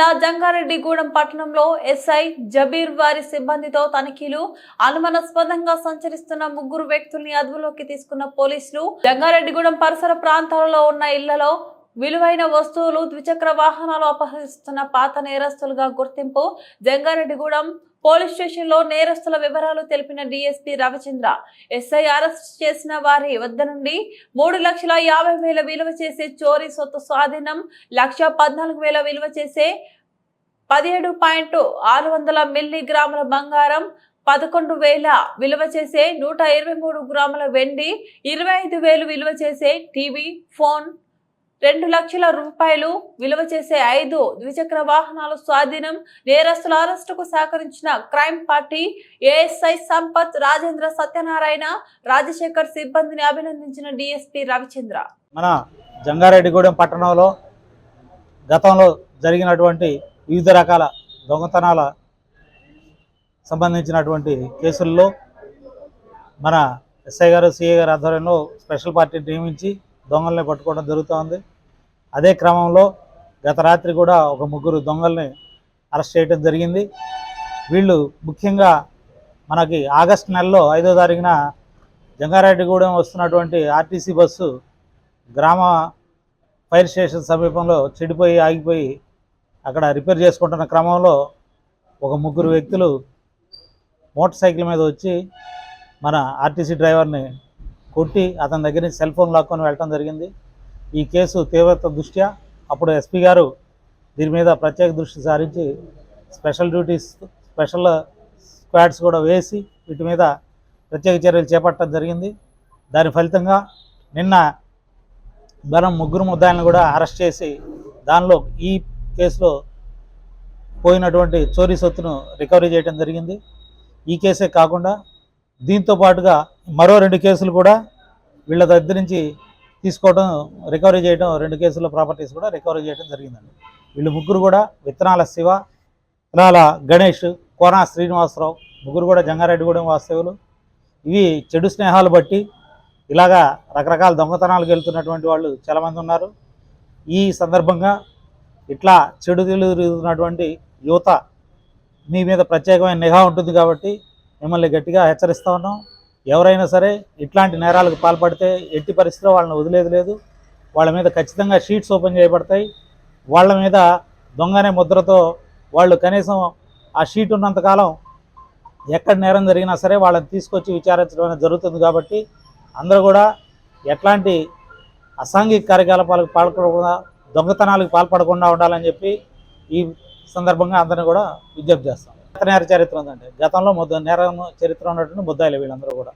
జిల్లా జంగారెడ్డిగూడెం పట్టణంలో SI Jabeur వారి సిబ్బందితో తనిఖీలు అనుమానాస్పదంగా సంచరిస్తున్న ముగ్గురు వ్యక్తుల్ని అదుపులోకి తీసుకున్న పోలీసులు జంగారెడ్డిగూడెం పరిసర ప్రాంతాలలో ఉన్న ఇళ్ళలో విలువైన వస్తువులు ద్విచక్ర వాహనాలు అపహరిస్తున్న పాత నేరస్తులుగా గుర్తింపు. జంగారెడ్డిగూడెం పోలీస్ స్టేషన్లో నేరస్తుల వివరాలు తెలిపిన డీఎస్పీ రవిచంద్ర. ఎస్ఐ అరెస్ట్ చేసిన వారి వద్ద నుండి మూడు లక్షల యాభై వేల విలువ చేసే చోరీ సొత్తు స్వాధీనం లక్ష పద్నాలుగు వేల విలువ చేసే పదిహేడు పాయింట్ ఆరు వందల మిల్లీగ్రాముల బంగారం పదకొండు వేల విలువ చేసే నూట ఇరవై మూడు గ్రాముల వెండి ఇరవై ఐదు వేలు విలువ చేసే టీవీ ఫోన్ రెండు లక్షల రూపాయలు విలువ చేసే ఐదు ద్విచక్ర వాహనాలు స్వాధీనం. నేరస్తుల అరెస్టుకు సహకరించిన crime party ASI Sampath Rajendra Satyanarayana Rajasekhar సిబ్బందిని అభినందించిన డిఎస్పీ రవిచంద్ర. మన జంగారెడ్డిగూడెం పట్టణంలో గతంలో జరిగినటువంటి వివిధ రకాల దొంగతనాల సంబంధించినటువంటి కేసుల్లో మన ఎస్ఐ గారు సిఐ గారు ఆధ్వర్యంలో స్పెషల్ పార్టీని నియమించి దొంగల్ని పట్టుకోవడం జరుగుతోంది. అదే క్రమంలో గత రాత్రి కూడా ఒక ముగ్గురు దొంగల్ని అరెస్ట్ చేయడం జరిగింది. వీళ్ళు ముఖ్యంగా మనకి ఆగస్టు నెలలో ఐదో తారీఖున జంగారెడ్డిగూడెం వస్తున్నటువంటి ఆర్టీసీ బస్సు గ్రామ ఫైర్ స్టేషన్ సమీపంలో చెడిపోయి ఆగిపోయి అక్కడ రిపేర్ చేసుకుంటున్న క్రమంలో ఒక ముగ్గురు వ్యక్తులు మోటార్ సైకిల్ మీద వచ్చి మన ఆర్టీసీ డ్రైవర్ని కొట్టి అతని దగ్గర నుంచి సెల్ ఫోన్ లాక్కొని వెళ్ళటం జరిగింది. ఈ కేసు తీవ్రత దృష్ట్యా అప్పుడు ఎస్పీ గారు దీని మీద ప్రత్యేక దృష్టి సారించి స్పెషల్ డ్యూటీస్ స్పెషల్ స్క్వాడ్స్ కూడా వేసి వీటి మీద ప్రత్యేక చర్యలు చేపట్టడం జరిగింది. దాని ఫలితంగా నిన్న మనం ముగ్గురు ముద్దాయిలను కూడా అరెస్ట్ చేసి దానిలో ఈ కేసులో పోయినటువంటి చోరీ సొత్తును రికవరీ చేయడం జరిగింది. ఈ కేసే కాకుండా దీంతో పాటుగా మరో రెండు కేసులు కూడా వీళ్ళ దగ్గర నుంచి తీసుకోవడం రికవరీ చేయడం రెండు కేసుల ప్రాపర్టీస్ కూడా రికవరీ చేయడం జరిగిందండి. వీళ్ళు ముగ్గురు కూడా విత్తనాల శివ విత్తనాల గణేష్ కోనా శ్రీనివాసరావు ముగ్గురు కూడా జంగారెడ్డిగూడెం వాస్తవులు ఇవి చెడు స్నేహాలు బట్టి ఇలాగా రకరకాల దొంగతనాలకు వెళ్తున్నటువంటి వాళ్ళు చాలామంది ఉన్నారు. ఈ సందర్భంగా ఇట్లా చెడు తిరుగుతున్నటువంటి యువత మీ మీద ప్రత్యేకమైన నిఘా ఉంటుంది కాబట్టి మిమ్మల్ని గట్టిగా హెచ్చరిస్తా ఉన్నాం. ఎవరైనా సరే ఇట్లాంటి నేరాలకు పాల్పడితే ఎట్టి పరిస్థితిలో వాళ్ళని వదిలేదు లేదు. వాళ్ళ మీద ఖచ్చితంగా షీట్స్ ఓపెన్ చేయబడతాయి. వాళ్ళ మీద దొంగనే ముద్రతో వాళ్ళు కనీసం ఆ షీట్ ఉన్నంతకాలం ఎక్కడ నేరం జరిగినా సరే వాళ్ళని తీసుకొచ్చి విచారించడం అనేది జరుగుతుంది కాబట్టి అందరూ కూడా ఎట్లాంటి అసాంఘిక కార్యకలాపాలకు పాల్పడకుండా దొంగతనాలకు పాల్పడకుండా ఉండాలని చెప్పి ఈ సందర్భంగా అందరిని కూడా విజ్ఞప్తి చేస్తాం. నేర చరిత్ర ఉందండి. గతంలో ముద్ద నేర చరిత్ర ఉన్నటువంటి ముద్దాయిలు వీళ్ళందరూ కూడా.